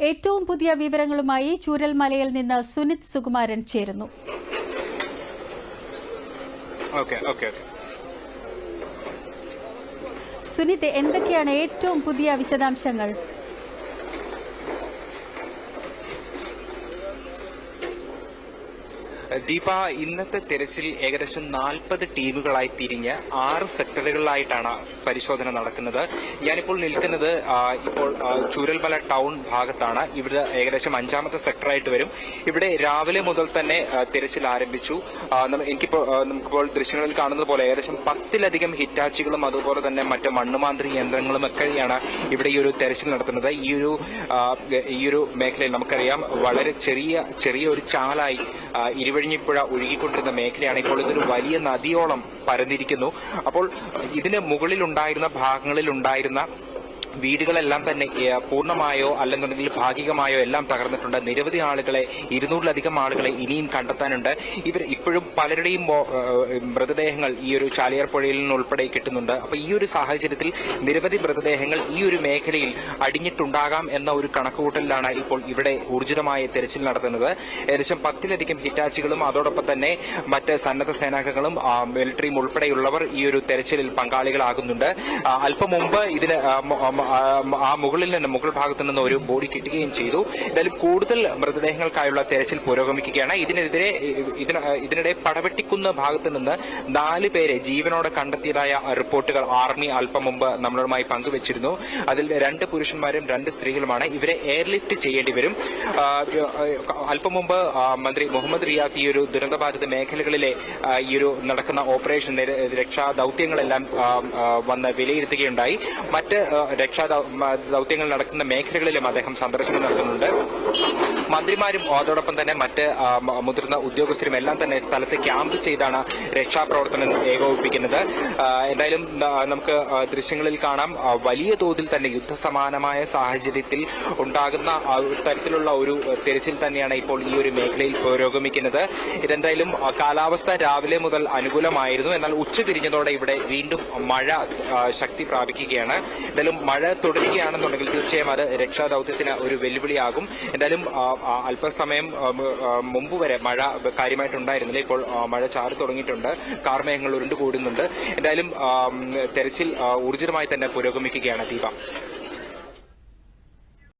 ഏറ്റവും പുതിയ വിവരങ്ങളുമായി ചൂരൽമലയിൽ നിന്ന് സുനിത് സുകുമാരൻ ചേരുന്നു. സുനിത് എന്തൊക്കെയാണ് ഏറ്റവും പുതിയ വിശദാംശങ്ങൾ? ദീപ ഇന്നത്തെ തെരച്ചിൽ ഏകദേശം നാൽപ്പത് ടീമുകളായി തിരിഞ്ഞ് ആറ് സെക്ടറുകളിലായിട്ടാണ് പരിശോധന നടക്കുന്നത്. ഞാനിപ്പോൾ നിൽക്കുന്നത് ഇപ്പോൾ ചൂരൽമല ടൗൺ ഭാഗത്താണ്. ഇവിടെ ഏകദേശം അഞ്ചാമത്തെ സെക്ടറായിട്ട് വരും. ഇവിടെ രാവിലെ മുതൽ തന്നെ തെരച്ചിൽ ആരംഭിച്ചു. എനിക്കിപ്പോൾ നമുക്കിപ്പോൾ ദൃശ്യങ്ങളിൽ കാണുന്നത് പോലെ ഏകദേശം പത്തിലധികം ഹിറ്റാച്ചികളും അതുപോലെ തന്നെ മറ്റ് മണ്ണുമാന്ത്രി യന്ത്രങ്ങളും ഒക്കെയാണ് ഇവിടെ ഈ ഒരു തെരച്ചിൽ നടത്തുന്നത്. ഈ ഒരു ഈ ഒരു മേഖലയിൽ നമുക്കറിയാം വളരെ ചെറിയ ചെറിയ ഒരു ചാലായി ആ, ഇരുവഴിഞ്ഞിപ്പുഴ ഒഴുകിക്കൊണ്ടിരുന്ന മേഖലയാണ് ഇപ്പോൾ ഇതൊരു വലിയ നദിയോളം പരന്നിരിക്കുന്നു. അപ്പോൾ ഇതിന് മുകളിലുണ്ടായിരുന്ന ഭാഗങ്ങളിൽ ഉണ്ടായിരുന്ന വീടുകളെല്ലാം തന്നെ പൂർണമായോ അല്ലെന്നുണ്ടെങ്കിൽ ഭാഗികമായോ എല്ലാം തകർന്നിട്ടുണ്ട്. നിരവധി ആളുകളെ ഇരുന്നൂറിലധികം ആളുകളെ ഇനിയും കണ്ടെത്താനുണ്ട്. ഇവർ ഇപ്പോഴും പലരുടെയും മൃതദേഹങ്ങൾ ഈ ഒരു ചാലിയാർ പുഴയിൽ നിന്നുൾപ്പെടെ കിട്ടുന്നുണ്ട്. അപ്പൊ ഈ ഒരു സാഹചര്യത്തിൽ നിരവധി മൃതദേഹങ്ങൾ ഈ ഒരു മേഖലയിൽ അടിഞ്ഞിട്ടുണ്ടാകാം എന്ന ഒരു കണക്കുകൂട്ടലിലാണ് ഇപ്പോൾ ഇവിടെ ഊർജിതമായ തെരച്ചിൽ നടത്തുന്നത്. ഏകദേശം പത്തിലധികം ഹിറ്റാച്ചികളും അതോടൊപ്പം തന്നെ മറ്റ് സന്നദ്ധ സേനാംഗങ്ങളും മിലിറ്ററിയും ഉൾപ്പെടെയുള്ളവർ ഈ ഒരു തെരച്ചിലിൽ പങ്കാളികളാകുന്നുണ്ട്. അല്പം മുമ്പ് ഇതിന് ആ, മുകളിൽ നിന്ന് മുകൾ ഭാഗത്ത് നിന്ന് ഒരു ബോഡി കിട്ടുകയും ചെയ്തു. എന്തായാലും കൂടുതൽ മൃതദേഹങ്ങൾക്കായുള്ള തെരച്ചിൽ പുരോഗമിക്കുകയാണ്. ഇതിനെതിരെ ഇതിന് ഇതിനിടെ പടവെട്ടിക്കുന്ന ഭാഗത്ത് നിന്ന് നാല് പേരെ ജീവനോടെ കണ്ടെത്തിയതായ റിപ്പോർട്ടുകൾ ആർമി അല്പം മുമ്പ് നമ്മളുമായി പങ്കുവച്ചിരുന്നു. അതിൽ രണ്ട് പുരുഷന്മാരും രണ്ട് സ്ത്രീകളുമാണ്. ഇവരെ എയർലിഫ്റ്റ് ചെയ്യേണ്ടി വരും. അല്പം മുമ്പ് മന്ത്രി മുഹമ്മദ് റിയാസ് ഈ ഒരു ദുരന്തബാധിത മേഖലകളിലെ ഈ ഒരു നടക്കുന്ന ഓപ്പറേഷൻ രക്ഷാ ദൗത്യങ്ങളെല്ലാം വന്ന് വിലയിരുത്തുകയുണ്ടായി. മറ്റ് ആ, രക്ഷാ ദൗത്യങ്ങൾ നടക്കുന്ന മേഖലകളിലും അദ്ദേഹം സന്ദർശനം നടത്തുന്നുണ്ട്. മന്ത്രിമാരും അതോടൊപ്പം തന്നെ മറ്റ് മുതിർന്ന ഉദ്യോഗസ്ഥരും എല്ലാം തന്നെ സ്ഥലത്ത് ക്യാമ്പ് ചെയ്താണ് രക്ഷാപ്രവർത്തനം ഏകോപിപ്പിക്കുന്നത്. എന്തായാലും നമുക്ക് ദൃശ്യങ്ങളിൽ കാണാം. വലിയ തോതിൽ തന്നെ യുദ്ധസമാനമായ സാഹചര്യത്തിൽ ഉണ്ടാകുന്ന തരത്തിലുള്ള ഒരു തിരച്ചിൽ തന്നെയാണ് ഇപ്പോൾ ഈ ഒരു മേഖലയിൽ പുരോഗമിക്കുന്നത്. ഇതെന്തായാലും കാലാവസ്ഥ രാവിലെ മുതൽ അനുകൂലമായിരുന്നു. എന്നാൽ ഉച്ചതിരിഞ്ഞതോടെ ഇവിടെ വീണ്ടും മഴ ശക്തി പ്രാപിക്കുകയാണ്. എന്തായാലും മഴ തുടരുകയാണെന്നുണ്ടെങ്കിൽ തീർച്ചയായും അത് രക്ഷാദൌത്യത്തിന് ഒരു വെല്ലുവിളിയാകും. എന്തായാലും അല്പസമയം മുമ്പ് വരെ മഴ കാര്യമായിട്ടുണ്ടായിരുന്നില്ല. ഇപ്പോൾ മഴ ചാറി തുടങ്ങിയിട്ടുണ്ട്. കാർമേഘങ്ങൾ ഉരുണ്ടുകൂടുന്നുണ്ട്. എന്തായാലും തെരച്ചിൽ ഊർജിതമായി തന്നെ പുരോഗമിക്കുകയാണ് ദീപ.